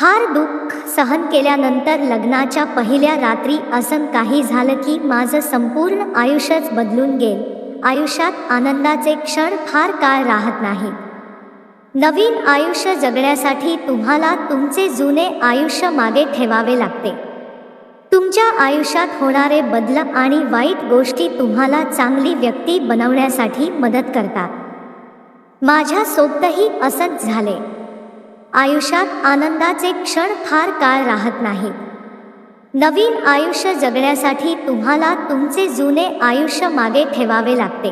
फार दुःख सहन केल्यानंतर लग्नाच्या पहिल्या रात्री असं काही झालं की माझं संपूर्ण आयुष्यच बदलून गेल. आयुष्यात आनंदाचे क्षण फार काळ राहत नाही नवीन आयुष्य जगण्यासाठी तुम्हाला तुमचे जुने आयुष्य मागे ठेवावे लागते. तुमच्या आयुष्यात होणारे बदल आणि वाईट गोष्टी तुम्हाला चांगली व्यक्ती बनवण्यासाठी मदत करतात. माझ्या सोबतही असंच झाले. आयुष्यात आनंदाचे क्षण फार काळ राहत नाही नवीन आयुष्य जगण्यासाठी तुम्हाला तुमचे जुने आयुष्य मागे ठेवावे लागते.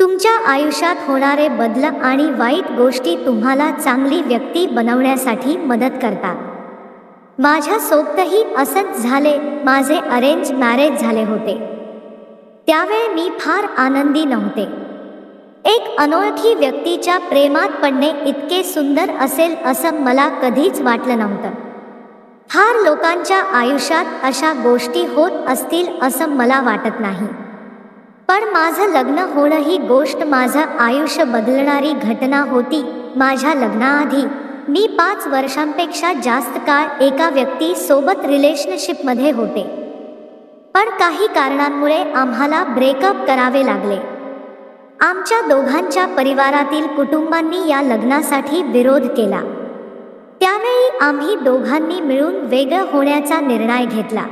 तुमच्या आयुष्यात होणारे बदल आणि वाईट गोष्टी तुम्हाला चांगली व्यक्ती बनवण्यासाठी मदत करतात. माझ्या सोबतही असंच झाले माझे अरेंज मॅरेज झाले होते. त्यावेळी मी फार आनंदी नव्हते. एक अनोळखी व्यक्तीच्या प्रेमात पडणे इतके सुंदर असेल असं मला कधीच वाटलं नव्हतं. फार लोकांच्या आयुष्यात अशा गोष्टी होत असतील असं मला वाटत नाही. पण माझं लग्न होणं ही गोष्ट माझं आयुष्य बदलणारी घटना होती माझ्या लग्नाआधी. मी पाच वर्षांपेक्षा जास्त काळ एका व्यक्ती सोबत रिलेशनशिपमध्ये होते. पण काही कारणांमुळे आम्हाला ब्रेकअप करावे लागले. आमच्या दोघांच्या परिवारातील कुटुंबांनी या लग्नासाठी विरोध केला. त्यावेळी आम्ही दोघांनी मिळून वेगळं होण्याचा निर्णय घेतला.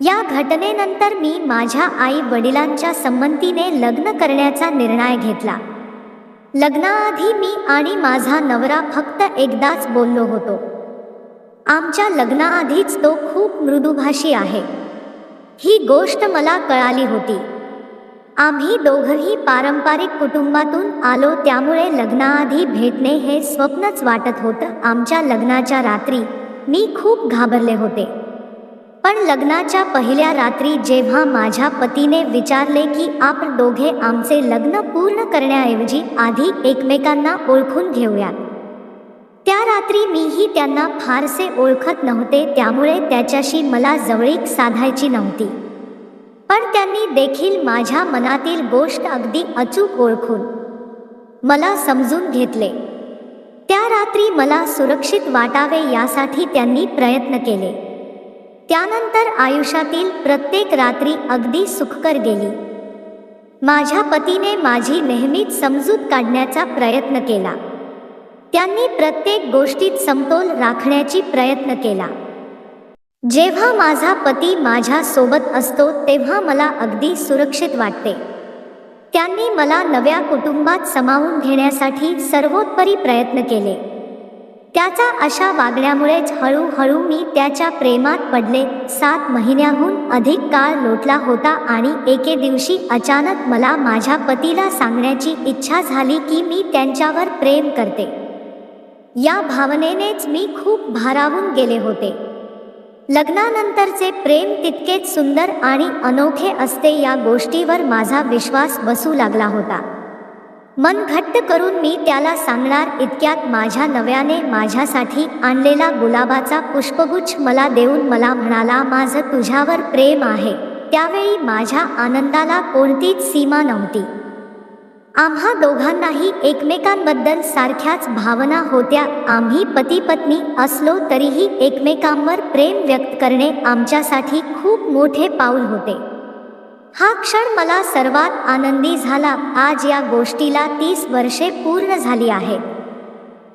या घटनेनंतर मी माझ्या आई वडिलांच्या संमतीने लग्न करण्याचा निर्णय घेतला. लग्नाआधी मी आणि माझा नवरा फक्त एकदाच बोललो होतो. आमच्या लग्नाआधीच तो खूप मृदुभाषी आहे. ही गोष्ट मला कळाली होती. आम्ही दोघंही पारंपरिक कुटुंबातून आलो त्यामुळे लग्नाआधी भेटणे हे स्वप्नच वाटत होतं. आमच्या लग्नाच्या रात्री मी खूप घाबरले होते. पण लग्नाच्या पहिल्या रात्री जेव्हा माझ्या पतीने विचारले की आपण दोघे आमचे लग्न पूर्ण करण्याऐवजी आधी एकमेकांना ओळखून घेऊयात. त्या रात्री मीही त्यांना फारसे ओळखत नव्हते त्यामुळे त्याच्याशी मला जवळीक साधायची नव्हती. पण त्यांनी देखील माझ्या मनातील गोष्ट अगदी अचूक ओळखून मला समजून घेतले. त्या रात्री मला सुरक्षित वाटावे यासाठी त्यांनी प्रयत्न केले. त्यानंतर आयुष्यातील प्रत्येक रात्री अगदी सुखकर गेली. माझ्या पतीने माझी नेहमीच समजूत काढण्याचा प्रयत्न केला. त्यांनी प्रत्येक गोष्टीत समतोल राखण्याची प्रयत्न केला. जेव्हा माझा पती माझ्या सोबत असतो तेव्हा मला अगदी सुरक्षित वाटते. त्यांनी मला नव्या कुटुंबात समावून घेण्यासाठी सर्वोत्परी प्रयत्न केले. त्याचा अशा वागण्यामुळेच हळूहळू मी त्याच्या प्रेमात पडले. सात महिन्याहून अधिक काळ लोटला होता आणि एके दिवशी अचानक मला माझ्या पतीला सांगण्याची इच्छा झाली की मी त्यांच्यावर प्रेम करते. या भावनेनेच मी खूप भारावून गेले होते. लग्नानंतरचे प्रेम तितकेच सुंदर आणि अनोखे असते या गोष्टीवर माझा विश्वास बसू लागला होता. मन घट्ट करून मी त्याला सांगणार इतक्यात माझ्या नव्याने माझ्यासाठी आणलेला गुलाबाचा पुष्पगुच्छ मला देऊन मला म्हणाला माझं तुझ्यावर प्रेम आहे. त्यावेळी माझ्या आनंदाला कोणतीच सीमा नव्हती. आम्हा दोघांनाही एकमेकांबद्दल सारख्याच भावना होत्या. आम्ही पती पत्नी असलो तरीही एकमेकांवर प्रेम व्यक्त करणे आमच्यासाठी खूप मोठे पाऊल होते. हा क्षण मला सर्वात आनंदी झाला. आज या गोष्टीला तीस वर्षे पूर्ण झाली आहे.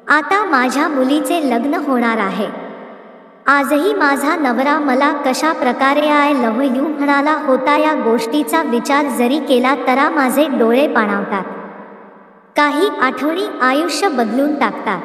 आता माझ्या मुलीचे लग्न होणार आहे. आजही माझा नवरा मला कशा प्रकारे आय लव्ह यू म्हणाला होता या गोष्टीचा विचार जरी केला तरा माझे डोळे पाणावतात. काही आठवणी आयुष्य बदलून टाकतात.